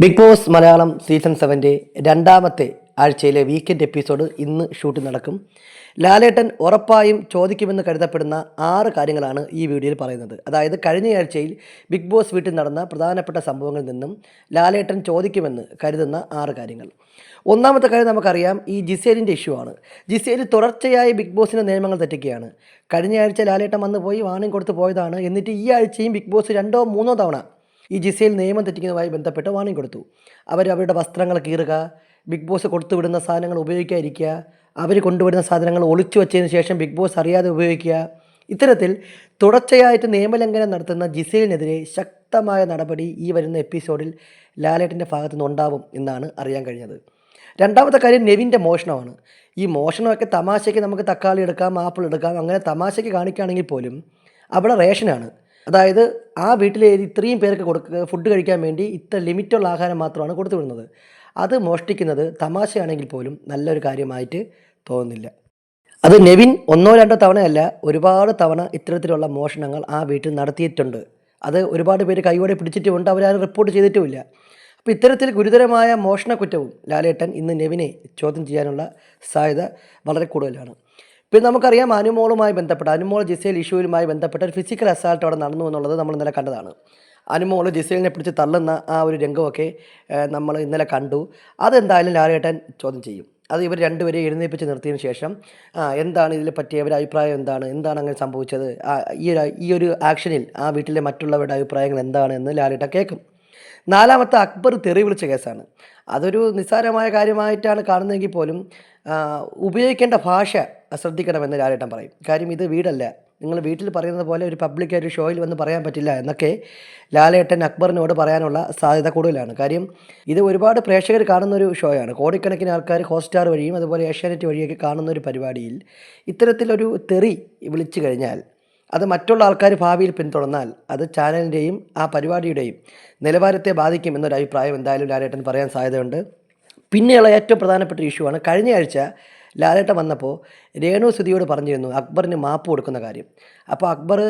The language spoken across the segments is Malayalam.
ബിഗ് ബോസ് മലയാളം സീസൺ സെവന്റെ രണ്ടാമത്തെ ആഴ്ചയിലെ വീക്കെൻഡ് എപ്പിസോഡ് ഇന്ന് ഷൂട്ട് നടക്കും. ലാലേട്ടൻ ഉറപ്പായും ചോദിക്കുമെന്ന് കരുതപ്പെടുന്ന ആറ് കാര്യങ്ങളാണ് ഈ വീഡിയോയിൽ പറയുന്നത്. അതായത് കഴിഞ്ഞയാഴ്ചയിൽ ബിഗ് ബോസ് വീട്ടിൽ നടന്ന പ്രധാനപ്പെട്ട സംഭവങ്ങളിൽ നിന്നും ലാലേട്ടൻ ചോദിക്കുമെന്ന് കരുതുന്ന ആറ് കാര്യങ്ങൾ. ഒന്നാമത്തെ കാര്യം നമുക്കറിയാം ഈ ജിസേലിന്റെ ഇഷ്യൂ ആണ്. ജിസേൽ തുടർച്ചയായി ബിഗ് ബോസിന്റെ നിയമങ്ങൾ തെറ്റിക്കുകയാണ്. കഴിഞ്ഞ ആഴ്ച ലാലേട്ടൻ വന്ന് പോയി വാണിംഗ് കൊടുത്ത് പോയതാണ്. എന്നിട്ട് ഈ ആഴ്ചയും ബിഗ് ബോസ് രണ്ടോ മൂന്നോ തവണ ഈ ജിസയിൽ നിയമം തെറ്റിക്കുന്നതുമായി ബന്ധപ്പെട്ട് വാണിംഗ് കൊടുത്തു. അവർ അവരുടെ വസ്ത്രങ്ങൾ കീറുക ബിഗ് ബോസ് കൊടുത്തുവിടുന്ന സാധനങ്ങൾ ഉപയോഗിക്കാതിരിക്കുക അവർ കൊണ്ടുവരുന്ന സാധനങ്ങൾ ഒളിച്ചു വച്ചതിന് ശേഷം ബിഗ് ബോസ് അറിയാതെ ഉപയോഗിക്കുക. ഇത്തരത്തിൽ തുടർച്ചയായിട്ട് നിയമലംഘനം നടത്തുന്ന ജിസയിലിനെതിരെ ശക്തമായ നടപടി ഈ വരുന്ന എപ്പിസോഡിൽ ലാലേട്ടിന്റെ ഭാഗത്തു നിന്ന് ഉണ്ടാവും എന്നാണ് അറിയാൻ കഴിഞ്ഞത്. രണ്ടാമത്തെ കാര്യം നെവിന്റെ മോഷണമാണ്. ഈ മോഷണമൊക്കെ തമാശയ്ക്ക് നമുക്ക് തക്കാളി എടുക്കാം ആപ്പിൾ എടുക്കാം അങ്ങനെ തമാശയ്ക്ക് കാണിക്കുകയാണെങ്കിൽ പോലും അവിടെ റേഷനാണ്. അതായത് ആ വീട്ടിലെ ഇത്രയും പേർക്ക് കൊടുക്കുക ഫുഡ് കഴിക്കാൻ വേണ്ടി ഇത്ര ലിമിറ്റുള്ള ആഹാരം മാത്രമാണ് കൊടുത്തു വിടുന്നത്. അത് മോഷ്ടിക്കുന്നത് തമാശയാണെങ്കിൽ പോലും നല്ലൊരു കാര്യമായിട്ട് തോന്നുന്നില്ല. അത് നെവിൻ ഒന്നോ രണ്ടോ തവണയല്ല ഒരുപാട് തവണ ഇത്തരത്തിലുള്ള മോഷണങ്ങൾ ആ വീട്ടിൽ നടത്തിയിട്ടുണ്ട്. അത് ഒരുപാട് പേര് കൈയോടെ പിടിച്ചിട്ടുമുണ്ട് അവരാരും റിപ്പോർട്ട് ചെയ്തിട്ടുമില്ല. അപ്പോൾ ഇത്തരത്തിൽ ഗുരുതരമായ മോഷണ കുറ്റവും ലാലേട്ടൻ ഇന്ന് നെവിനെ ചോദ്യം ചെയ്യാനുള്ള സാധ്യത വളരെ കൂടുതലാണ്. പിന്നെ നമുക്കറിയാം അനുമോളുമായി ബന്ധപ്പെട്ട അനുമോൾ ജിസേൽ ഇഷ്യൂവുമായി ബന്ധപ്പെട്ട ഒരു ഫിസിക്കൽ അസാൾട്ട് അവിടെ നടന്നു എന്നുള്ളത് നമ്മൾ ഇന്നലെ കണ്ടതാണ്. അനുമോൾ ജിസേലിനെ പിടിച്ച് തള്ളുന്ന ആ ഒരു രംഗമൊക്കെ നമ്മൾ ഇന്നലെ കണ്ടു. അതെന്തായാലും ലാലേട്ടൻ ചോദ്യം ചെയ്യും. അത് ഇവർ രണ്ടുപേരെ എഴുന്നേൽപ്പിച്ച് നിർത്തിയതിന് ശേഷം എന്താണ് ഇതിൽ പറ്റിയ അവരുടെ അഭിപ്രായം എന്താണ് എന്താണ് അങ്ങനെ സംഭവിച്ചത്? ഈ ഈ ഒരു ആക്ഷനിൽ ആ വീട്ടിലെ മറ്റുള്ളവരുടെ അഭിപ്രായങ്ങൾ എന്താണ് എന്ന് ലാലേട്ടൻ കേൾക്കും. നാലാമത്തെ അക്ബർ തെറി വിളിച്ച കേസാണ്. അതൊരു നിസ്സാരമായ കാര്യമായിട്ടാണ് കാണുന്നതെങ്കിൽ പോലും ഉപയോഗിക്കേണ്ട ഭാഷ ശ്രദ്ധിക്കണമെന്ന് ലാലേട്ടൻ പറയും. കാര്യം ഇത് വീടല്ല. നിങ്ങൾ വീട്ടിൽ പറയുന്നത് പോലെ ഒരു പബ്ലിക്കായിട്ട് ഷോയിൽ വന്ന് പറയാൻ പറ്റില്ല എന്നൊക്കെ ലാലേട്ടൻ അക്ബറിനോട് പറയാനുള്ള സാധ്യത കൂടുതലാണ്. കാര്യം ഇത് ഒരുപാട് പ്രേക്ഷകർ കാണുന്ന ഒരു ഷോയാണ്. കോടിക്കണക്കിന് ആൾക്കാർ ഹോട്ട്സ്റ്റാർ വഴിയും അതുപോലെ ഏഷ്യാനെറ്റ് വഴിയൊക്കെ കാണുന്ന ഒരു പരിപാടിയിൽ ഇത്തരത്തിലൊരു തെറി വിളിച്ചു കഴിഞ്ഞാൽ അത് മറ്റുള്ള ആൾക്കാർ ഭാവിയിൽ പിന്തുടർന്നാൽ അത് ചാനലിന്റെയും ആ പരിപാടിയുടെയും നിലവാരത്തെ ബാധിക്കും എന്നൊരു അഭിപ്രായം എന്തായാലും ലാലേട്ടൻ പറയാൻ സാധ്യതയുണ്ട്. പിന്നെയുള്ള ഏറ്റവും പ്രധാനപ്പെട്ട ഇഷ്യൂ ആണ് കഴിഞ്ഞ ആഴ്ച ലാലേട്ടൻ വന്നപ്പോൾ രേണു സുധിയോട് പറഞ്ഞിരുന്നു അക്ബറിന് മാപ്പ് കൊടുക്കുന്ന കാര്യം. അപ്പോൾ അക്ബർ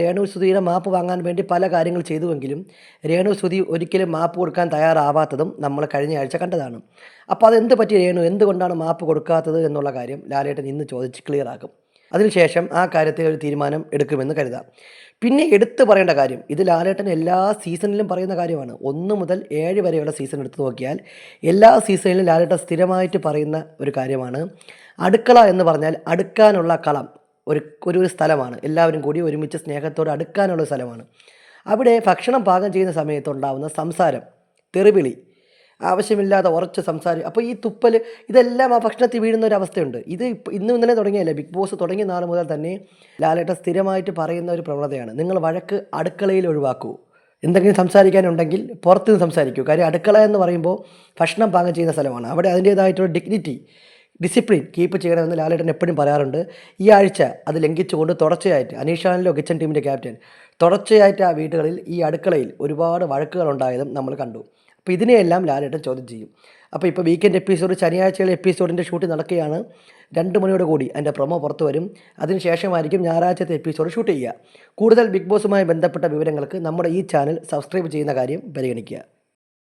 രേണു സുധിയുടെ മാപ്പ് വാങ്ങാൻ വേണ്ടി പല കാര്യങ്ങൾ ചെയ്തുവെങ്കിലും രേണു സുധി ഒരിക്കലും മാപ്പ് കൊടുക്കാൻ തയ്യാറാവാത്തതും നമ്മൾ കഴിഞ്ഞ ആഴ്ച കണ്ടതാണ്. അപ്പോൾ അതെന്ത് പറ്റി രേണു? എന്തുകൊണ്ടാണ് മാപ്പ് കൊടുക്കാത്തത് എന്നുള്ള കാര്യം ലാലേട്ടൻ ഇന്ന് ചോദിച്ച് ക്ലിയർ ആക്കും. അതിനുശേഷം ആ കാര്യത്തിൽ ഒരു തീരുമാനം എടുക്കുമെന്ന് കരുതാം. പിന്നെ എടുത്തു പറയേണ്ട കാര്യം ഇത് ലാലേട്ടൻ എല്ലാ സീസണിലും പറയുന്ന കാര്യമാണ്. ഒന്ന് മുതൽ ഏഴ് വരെയുള്ള സീസൺ എടുത്തു നോക്കിയാൽ എല്ലാ സീസണിലും ലാലേട്ടൻ സ്ഥിരമായിട്ട് പറയുന്ന ഒരു കാര്യമാണ്. അടുക്കള എന്ന് പറഞ്ഞാൽ അടുക്കാനുള്ള കളം ഒരു ഒരു ഒരു സ്ഥലമാണ്. എല്ലാവരും കൂടി ഒരുമിച്ച് സ്നേഹത്തോടെ അടുക്കാനുള്ള സ്ഥലമാണ്. അവിടെ ഭക്ഷണം പാകം ചെയ്യുന്ന സമയത്തുണ്ടാവുന്ന സംസാരം തെറിവിളി ആവശ്യമില്ലാതെ ഉറച്ച് സംസാരം അപ്പോൾ ഈ തുപ്പൽ ഇതെല്ലാം ആ ഭക്ഷണത്തിൽ വീഴുന്ന ഒരു അവസ്ഥയുണ്ട്. ഇത് ഇന്നും ഇന്നലെ തുടങ്ങിയല്ല? ബിഗ് ബോസ് തുടങ്ങിയ നാൾ മുതൽ തന്നെ ലാലേട്ട സ്ഥിരമായിട്ട് പറയുന്ന ഒരു പ്രവണതയാണ്. നിങ്ങൾ വഴക്ക് അടുക്കളയിൽ ഒഴിവാക്കൂ. എന്തെങ്കിലും സംസാരിക്കാനുണ്ടെങ്കിൽ പുറത്ത് നിന്ന് സംസാരിക്കൂ. കാര്യം അടുക്കള എന്ന് പറയുമ്പോൾ ഭക്ഷണം പാകം ചെയ്യുന്ന സ്ഥലമാണ്. അവിടെ അതിന്റേതായിട്ടുള്ള ഡിഗ്നിറ്റി ഡിസിപ്ലിൻ കീപ്പ് ചെയ്യണമെന്ന് ലാലേട്ടൻ എപ്പോഴും പറയാറുണ്ട്. ഈ ആഴ്ച അത് ലംഘിച്ചുകൊണ്ട് തുടർച്ചയായിട്ട് അനീഷാനിലോ കിച്ചൺ ടീമിന്റെ ക്യാപ്റ്റൻ. തുടർച്ചയായിട്ട് ആ വീടുകളിൽ ഈ അടുക്കളയിൽ ഒരുപാട് വഴക്കുകൾ ഉണ്ടായതും നമ്മൾ കണ്ടു. അപ്പോൾ ഇതിനെയെല്ലാം ലാലേട്ടൻ ചോദ്യം ചെയ്യും. അപ്പോൾ ഇപ്പോൾ വീക്കെൻഡ് എപ്പിസോഡ് ശനിയാഴ്ചയിലെ എപ്പിസോഡിന്റെ ഷൂട്ട് നടക്കുകയാണ്. രണ്ട് മണിയോട് കൂടി അതിന്റെ പ്രൊമോ പുറത്തു വരും. അതിനുശേഷമായിരിക്കും ഞായറാഴ്ചത്തെ എപ്പിസോഡ് ഷൂട്ട് ചെയ്യുക. കൂടുതൽ ബിഗ് ബോസുമായി ബന്ധപ്പെട്ട വിവരങ്ങൾക്ക് നമ്മുടെ ഈ ചാനൽ സബ്സ്ക്രൈബ് ചെയ്യുന്ന കാര്യം പരിഗണിക്കുക.